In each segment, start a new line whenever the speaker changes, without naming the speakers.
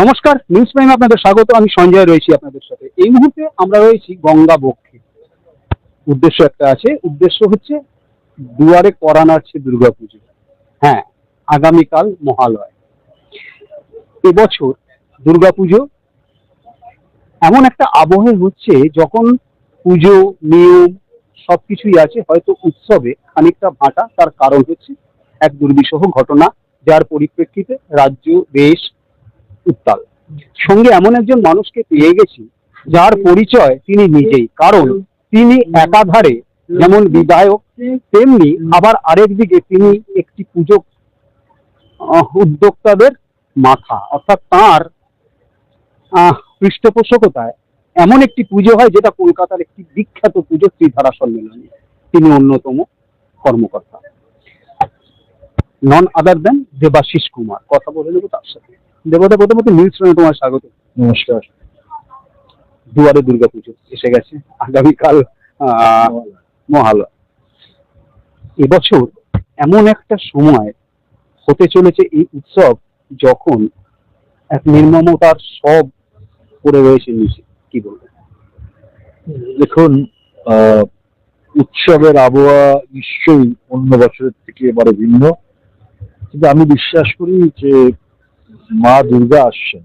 নমস্কার নিউজ প্রাইমে আপনাদের স্বাগত, আমি সঞ্জয় রয়েছি আপনাদের সাথে। এই মুহূর্তে আমরা রয়েছি গঙ্গা বক্ষে। উদ্দেশ্য একটা আছে, উদ্দেশ্য হচ্ছে দুয়ারে করা নাড়ছে দুর্গাপুজো হ্যাঁ আগামীকাল মহালয়। এবছর দুর্গাপুজো এমন একটা আবহে হচ্ছে, যখন পুজো, নিয়ম সবকিছুই আছে, হয়তো উৎসবে খানিকটা ভাটা, তার কারণ হচ্ছে এক দুর্বিষহ ঘটনা, যার পরিপ্রেক্ষিতে রাজ্য, দেশ উত্তাল। সঙ্গে এমন একজন মানুষকে পেয়ে গেছি, যার পরিচয় তিনি নিজেই। কারণ তিনি একাধারে যেমন বিধায়ক, তেমনি আবার আরেক দিকে তিনি একটি পুজো উদ্যোক্তাদের মাথা। অর্থাৎ তাঁর পৃষ্ঠপোষকতায় এমন একটি পুজো হয় যেটা কলকাতার একটি বিখ্যাত পুজো ত্রিধারা সম্মেলনী। তিনি অন্যতম কর্মকর্তা। নন আদার দেন দেবাশিস কুমার। কথা বলে নেব তার সাথে। দেবতা প্রথমত নিউজ চ্যানেলে তোমার স্বাগত।
নমস্কার।
দুয়ারে দুর্গাপুজো এসে গেছে আগামীকাল মহালয়া। এবছর এমন একটা সময় হতে চলেছে এই উৎসব যখন এক নির্মমতার সব পড়ে রয়েছে নিচে। কি বলব
দেখুন আহ, উৎসবের আবহাওয়া নিশ্চয়ই অন্য বছরের থেকে এবারে ভিন্ন। কিন্তু আমি বিশ্বাস করি যে মা দুর্গা আসছেন।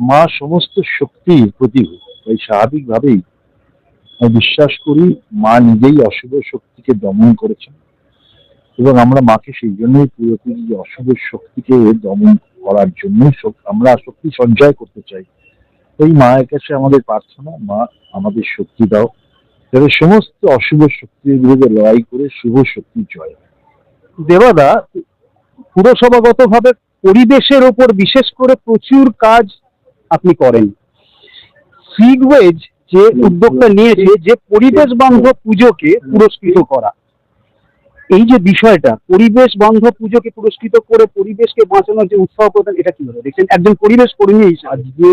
মা সমস্ত শক্তির প্রতীক তাই স্বাভাবিকভাবেই আমি বিশ্বাস করি মা নিজেই অশুভ শক্তিকে দমন করেছেন এবং আমরা মাকে সেই জন্যই পুরোপুরি যে অশুভ শক্তিকে দমন করার জন্যই আমরা শক্তি সঞ্চয় করতে চাই। এই মায়ের কাছে আমাদের প্রার্থনা, মা আমাদের শক্তি দাও। যাতে সমস্ত অশুভ শক্তির বিরুদ্ধে লড়াই করে শুভ শক্তি জয়।
দেবাদা, পুরসভাগতভাবে পরিবেশের ওপর বিশেষ করে প্রচুর কাজ আপনি করেন। সিগওয়েজ যে উদ্যোগটা নিয়েছে, যে পরিবেশ বান্ধব পুজোকে পুরস্কৃত করা। এই যে বিষয়টা, পরিবেশ বান্ধব পুজোকে পুরস্কৃত করে পরিবেশকে বাঁচানোর যে উৎসাহ প্রদান, এটা কীভাবে? দেখছেন, একজন পরিবেশ কর্মী
আজকে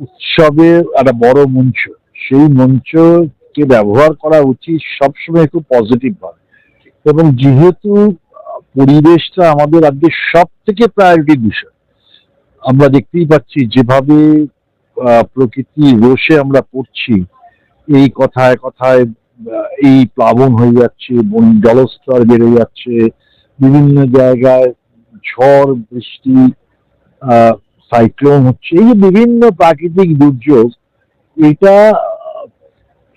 উৎসবে একটা বড় মঞ্চ। সেই মঞ্চকে ব্যবহার করা উচিত সবসময় একটু পজিটিভ ভাবে। এবং যেহেতু পরিবেশটা আমাদের আজকে সব থেকে প্রায়োরিটির বিষয়। আমরা দেখতেই পাচ্ছি যেভাবে প্রকৃতি রোষে আমরা পড়ছি, এই কথায় কথায় এই প্লাবন হয়ে যাচ্ছে, বন, জলস্তর বেড়ে যাচ্ছে, বিভিন্ন জায়গায় ঝড়, বৃষ্টি সাইক্লোন হচ্ছে, এই যে বিভিন্ন প্রাকৃতিক দুর্যোগ, এটা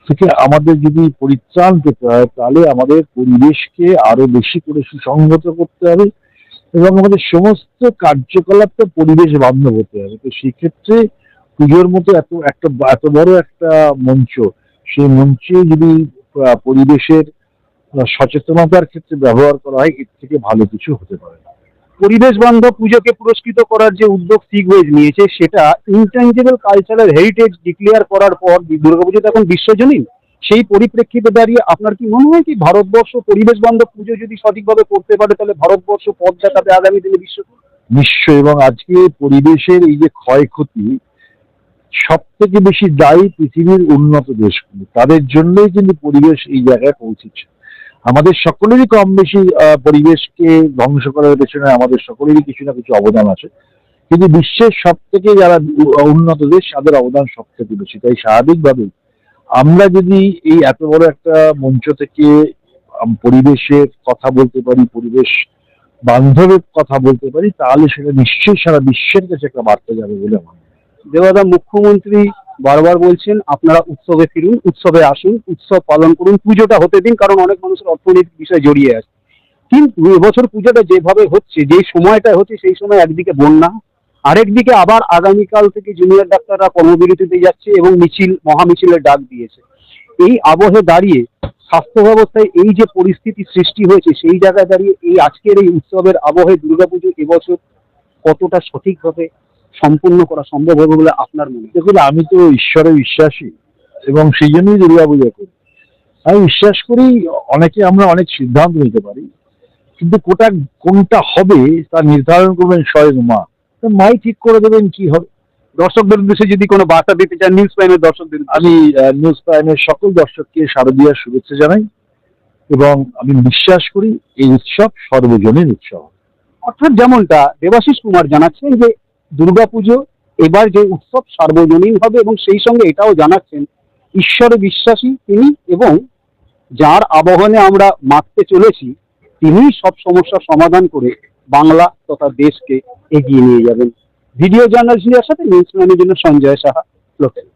থেকে আমাদের যদি পরিত্রাণ পেতে হয়, তাহলে আমাদের পরিবেশকে আরও বেশি করে সুসংহত করতে হবে এবং আমাদের সমস্ত কার্যকলাপটা পরিবেশ বান্ধব হতে হবে। তো সেক্ষেত্রে পুজোর মতো এত, একটা এত বড় একটা মঞ্চ, সেই মঞ্চে যদি পরিবেশের সচেতনতার ক্ষেত্রে ব্যবহার করা হয়, এর থেকে ভালো কিছু হতে পারে।
পরিবেশ বান্ধব পুজোকে পুরস্কৃত করার যে উদ্যোগ সিগওয়েজ নিয়েছে, সেটা ইনটেঞ্জেবল কালচারাল হেরিটেজ ডিক্লেয়ার করার পর দুর্গাপুজো তো এখন বিশ্বজনীন সেই পরিপ্রেক্ষিতে দাঁড়িয়ে আপনার কি মনে হয় কি ভারতবর্ষ পরিবেশ বান্ধব পুজো যদি সঠিকভাবে করতে পারে, তাহলে ভারতবর্ষ পথ দেখাবে আগামী দিনে বিশ্ব
বিশ্ব এবং আজকে পরিবেশের এই যে ক্ষয়ক্ষতি সব থেকে বেশি দায়ী পৃথিবীর উন্নত দেশগুলো। তাদের জন্যই কিন্তু পরিবেশ এই জায়গায় পৌঁছেছে। আমাদের সকলেরই কম বেশি পরিবেশকে ধ্বংস করার পেছনে আমাদের সকলেরই কিছু না কিছু অবদান আছে কিন্তু বিশ্বের সব থেকে যারা উন্নত দেশ, তাদের অবদান সব থেকে বেশি তাই স্বাভাবিকভাবেই আমরা যদি এই এত বড় একটা মঞ্চ থেকে পরিবেশের কথা বলতে পারি, পরিবেশ বান্ধবের কথা বলতে পারি, তাহলে সেটা নিশ্চয়ই সারা বিশ্বের কাছে একটা বার্তা যাবে বলে আমার।
দেবাদা, মুখ্যমন্ত্রী বারবার বলছেন, আপনারা উৎসবে ফিরুন, উৎসবে আসুন, উৎসব পালন করুন, পুজোটা হতে দিন, কারণ অনেক মানুষের অর্থনৈতিক বিষয় জড়িয়ে আছে। কিন্তু এবছর পুজোটা যেভাবে হচ্ছে, যে সময়টা হচ্ছে, সেই সময় একদিকে বন্যা, আরেকদিকে আবার আগামীকাল থেকে জুনিয়র ডাক্তাররা কর্মবিরতিতে যাচ্ছে এবং মিছিল, মহামিছিলের ডাক দিয়েছে। এই আবহে দাঁড়িয়ে স্বাস্থ্য ব্যবস্থায় এই যে পরিস্থিতি সৃষ্টি হয়েছে, সেই জায়গায় দাঁড়িয়ে এই আজকের এই উৎসবের আবহে দুর্গাপুজো এবছর কতটা সঠিকভাবে সম্পূর্ণ করা সম্ভব হবে বলে আপনার মনে
দেখুন আমি তো ঈশ্বরে বিশ্বাসী এবং সেই জন্যই দুর্গা পূজা করি। আমি বিশ্বাস করি অনেকে আমরা অনেক সিদ্ধান্ত নিতে পারি কিন্তু কোটা কোনটা হবে তা নির্ধারণ করবেন স্বয়ং মা। মাই ঠিক করে দেবেন কি হবে?
দর্শকদের উদ্দেশ্যে যদি কোনো বার্তা দিতে চান নিউজ প্রাইমের দর্শকদের
আমি নিউজ প্রাইমের সকল দর্শককে শারদীয়ার শুভেচ্ছা জানাই এবং আমি বিশ্বাস করি এই উৎসব সর্বজনীন উৎসব।
অর্থাৎ যেমনটা দেবাশিস কুমার জানাচ্ছেন যে দুর্গাপুজো, এবার যে উৎসব সার্বজনীন হবে এবং সেই সঙ্গে এটাও জানাচ্ছেন ঈশ্বরে বিশ্বাসী তিনি এবং যার আবহনে আমরা মাততে চলেছি তিনি সব সমস্যার সমাধান করে বাংলা তথা দেশকে এগিয়ে নিয়ে যাবেন। ভিডিও জার্নালিস্টের সাথে নিউজ ম্যানের জন্য সঞ্জয় সাহা লোকেল